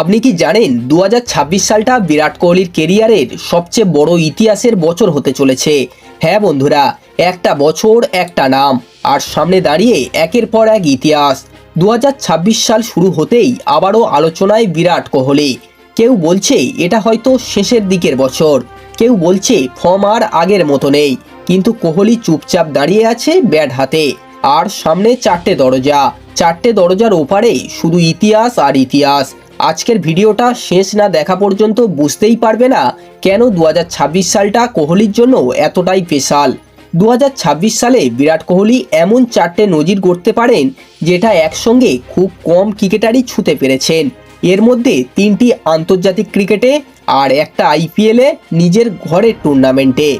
আপনি কি জানেন দু হাজার ছাব্বিশ সালটা বিরাট কোহলির কেরিয়ারের সবচেয়ে বড় ইতিহাসের বছর হতে চলেছে? হ্যাঁ বন্ধুরা, একটা বছর, একটা নাম, আর সামনে দাঁড়িয়ে একের পর এক ইতিহাস। দু হাজার ছাব্বিশ সাল শুরু হতেই আবারও আলোচনায় বিরাট কোহলি। কেউ বলছে এটা হয়তো শেষের দিকের বছর, কেউ বলছে ফর্ম আর আগের মতো নেই, কিন্তু কোহলি চুপচাপ দাঁড়িয়ে আছে ব্যাট হাতে। আর সামনে চারটে দরজা, চারটে দরজার ওপারে শুধু ইতিহাস আর ইতিহাস। আজকের ভিডিওটা শেষ না দেখা পর্যন্ত বুঝতেই পারবে না কেন দু হাজার ছাব্বিশ সালটা কোহলির জন্য এতটাই স্পেশাল। দু হাজার ছাব্বিশ সালে বিরাট কোহলি এমন চারটে নজির গড়তে পারেন যেটা একসঙ্গে খুব কম ক্রিকেটারই ছুতে পেরেছেন। এর মধ্যে তিনটি আন্তর্জাতিক ক্রিকেটে আর একটা আইপিএলে নিজের ঘরের টুর্নামেন্টে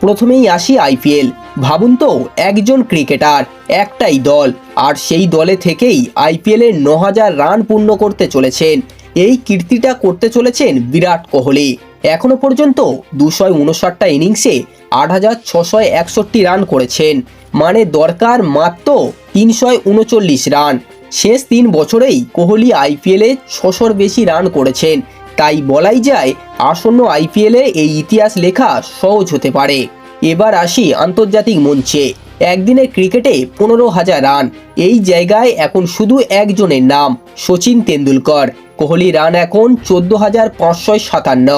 প্রথমেই আসি আইপিএল। ভাবুন তো, একজন ক্রিকেটার, একটাই দল, আর সেই দলে থেকেই আইপিএলে ন হাজার রান পূর্ণ করতে চলেছেন। এই কীর্তিটা করতে চলেছেন বিরাট কোহলি। এখনও পর্যন্ত দুশো উনষাটটা ইনিংসে আট হাজার ছশো একষট্টি রান করেছেন। মানে দরকার মাত্র তিনশো উনচল্লিশ রান। শেষ তিন বছরেই কোহলি আইপিএলে ছশোর বেশি রান করেছেন। তাই বলাই যায়, আসন্ন আইপিএলে এই ইতিহাস লেখা সহজ হতে পারে। এবার আসি আন্তর্জাতিক মঞ্চে। একদিনের ক্রিকেটে পনেরো হাজার রান। এই জায়গায় এখন শুধু একজনের নাম, সচিন তেন্ডুলকর। কোহলি রান এখন চোদ্দ হাজার পাঁচশো সাতান্ন।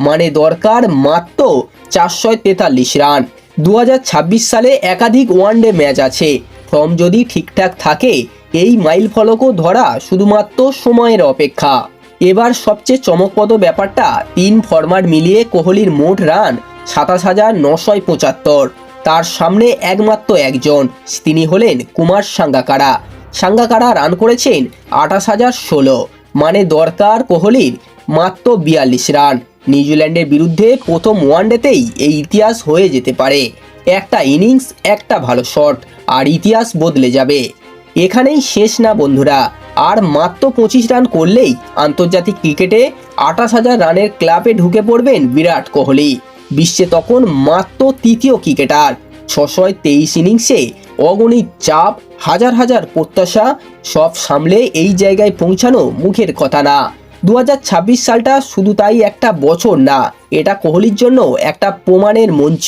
মানে দরকার মাত্র চারশো তেতাল্লিশ রান। দু হাজার ছাব্বিশ সালে একাধিক ওয়ানডে ম্যাচ আছে। ফর্ম যদি ঠিকঠাক থাকে, এই মাইল ফলকও ধরা শুধুমাত্র সময়ের অপেক্ষা। এবার সবচেয়ে চমকপ্রদ ব্যাপারটা তিন ফরম্যাট মিলিয়ে কোহলির মোট রান সাতাশ হাজার নশয় পঁচাত্তর। তার সামনে একমাত্র একজন, তিনি হলেন কুমার সাঙ্গাকারা। সাঙ্গাকারা রান করেছেন আঠাশ হাজার ষোলো। মানে দরকার কোহলির মাত্র বিয়াল্লিশ রান। নিউজিল্যান্ডের বিরুদ্ধে প্রথম ওয়ানডেতেই এই ইতিহাস হয়ে যেতে পারে। একটা ইনিংস, একটা ভালো শট, আর ইতিহাস বদলে যাবে। এখানেই শেষ না বন্ধুরা। আর মাত্র পঁচিশ রান করলেই আন্তর্জাতিক ক্রিকেটে আঠাশ হাজার রানের ক্লাবে ঢুকে পড়বেন বিরাট কোহলি। বিশ্বে তখন মাত্র তৃতীয় ক্রিকেটার। ছশয় তেইশ ইনিংসে অগণিত চাপ, হাজার হাজার প্রত্যাশা, সব সামলে এই জায়গায় পৌঁছানো মুখের কথা না। দু হাজার ছাব্বিশ সালটা শুধু তাই একটা বছর না, এটা কোহলির জন্য একটা প্রমাণের মঞ্চ।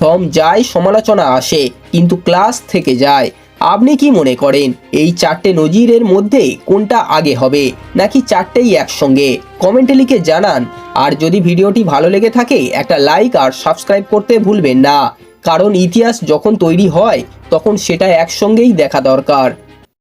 ফর্ম যায় সমালোচনা আসে, কিন্তু ক্লাস থেকে যায়। আপনি কি মনে করেন এই চারটে নজিরের মধ্যে কোনটা আগে হবে নাকি চারটেই একসঙ্গে? কমেন্টে লিখে জানান। আর যদি ভিডিওটি ভালো লেগে থাকে, একটা লাইক আর সাবস্ক্রাইব করতে ভুলবেন না। কারণ ইতিহাস যখন তৈরি হয়, তখন সেটা একসঙ্গেই দেখা দরকার।